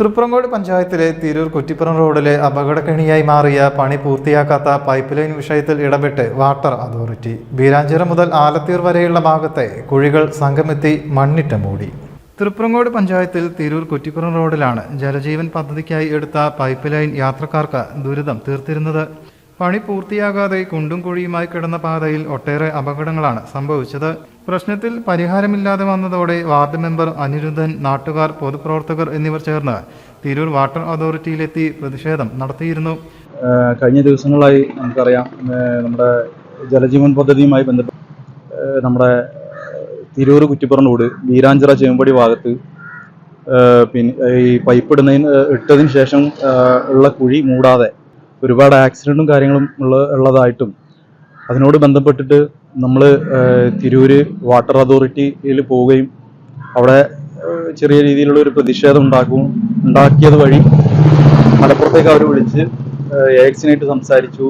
തൃപ്രങ്ങോട് പഞ്ചായത്തിലെ തിരൂർ കുറ്റിപ്പുറം റോഡിലെ അപകടക്കെണിയായി മാറിയ പണി പൂർത്തിയാക്കാത്ത പൈപ്പ് ലൈൻ വിഷയത്തിൽ ഇടപെട്ട് വാട്ടർ അതോറിറ്റി. ബീരാഞ്ചിറ മുതൽ ആലത്തീർ വരെയുള്ള ഭാഗത്തെ കുഴികൾ സംഘമെത്തി മണ്ണിട്ട് മൂടി. തൃപ്രങ്ങോട് പഞ്ചായത്തിൽ തിരൂർ കുറ്റിപ്പുറം റോഡിലാണ് ജലജീവൻ പദ്ധതിക്കായി എടുത്ത പൈപ്പ് ലൈൻ യാത്രക്കാർക്ക് ദുരിതം തീർത്തിരുന്നത്. പണി പൂർത്തിയാകാതെ കുണ്ടും കുഴിയുമായി കിടന്ന പാതയിൽ ഒട്ടേറെ അപകടങ്ങളാണ് സംഭവിച്ചത്. പ്രശ്നത്തിൽ പരിഹാരമില്ലാതെ വന്നതോടെ വാർഡ് മെമ്പർ അനിരുദ്ധൻ നാട്ടുകാർ പൊതുപ്രവർത്തകർ എന്നിവർ ചേർന്ന് തിരൂർ വാട്ടർ അതോറിറ്റിയിലെത്തി പ്രതിഷേധം നടത്തിയിരുന്നു. കഴിഞ്ഞ ദിവസങ്ങളായി നമുക്കറിയാം നമ്മുടെ ജലജീവൻ പദ്ധതിയുമായി ബന്ധപ്പെട്ട് നമ്മുടെ തിരൂർ കുറ്റിപ്പുറം റോഡ് വീരാഞ്ചിറ ചേമ്പടി ഭാഗത്ത് പിന്നെ ഈ പൈപ്പ് ഇടുന്നതിന് ഇട്ടതിന് ശേഷം ഉള്ള കുഴി മൂടാതെ ഒരുപാട് ആക്സിഡന്റും കാര്യങ്ങളും ഉള്ള ഉള്ളതായിട്ടും അതിനോട് ബന്ധപ്പെട്ടിട്ട് നമ്മൾ തിരൂര് വാട്ടർ അതോറിറ്റിയിൽ പോവുകയും അവിടെ ചെറിയ രീതിയിലുള്ള ഒരു പ്രതിഷേധം ഉണ്ടാക്കും ഉണ്ടാക്കിയത് വഴി മലപ്പുറത്തേക്ക് അവർ വിളിച്ച് എക്സിനായിട്ട് സംസാരിച്ചു.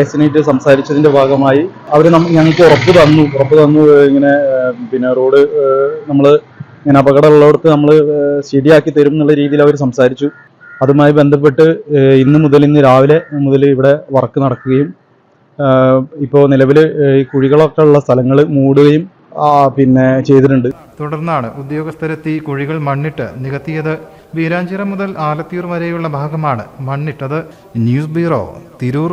എക്സിനായിട്ട് സംസാരിച്ചതിന്റെ ഭാഗമായി അവർ ഞങ്ങൾക്ക് ഉറപ്പ് തന്നു. ഉറപ്പ് തന്നു ഇങ്ങനെ പിന്നെ റോഡ് നമ്മൾ ഇങ്ങനെ അപകടമുള്ളവർക്ക് നമ്മൾ ശരിയാക്കി തരും എന്നുള്ള രീതിയിൽ അവർ സംസാരിച്ചു. അതുമായി ബന്ധപ്പെട്ട് ഇന്ന് മുതൽ ഇന്ന് രാവിലെ മുതൽ ഇവിടെ വർക്ക് നടക്കുകയും ഇപ്പോൾ നിലവിൽ ഈ കുഴികളൊക്കെ ഉള്ള സ്ഥലങ്ങൾ മൂടുകയും പിന്നെ ചെയ്തിട്ടുണ്ട്. തുടർന്നാണ് ഉദ്യോഗസ്ഥരെത്തി കുഴികൾ മണ്ണിട്ട് നികത്തിയത്. വീരാഞ്ചിറ മുതൽ ആലത്തിയൂർ വരെയുള്ള ഭാഗമാണ് മണ്ണിട്ടത്. News bureau Tirur.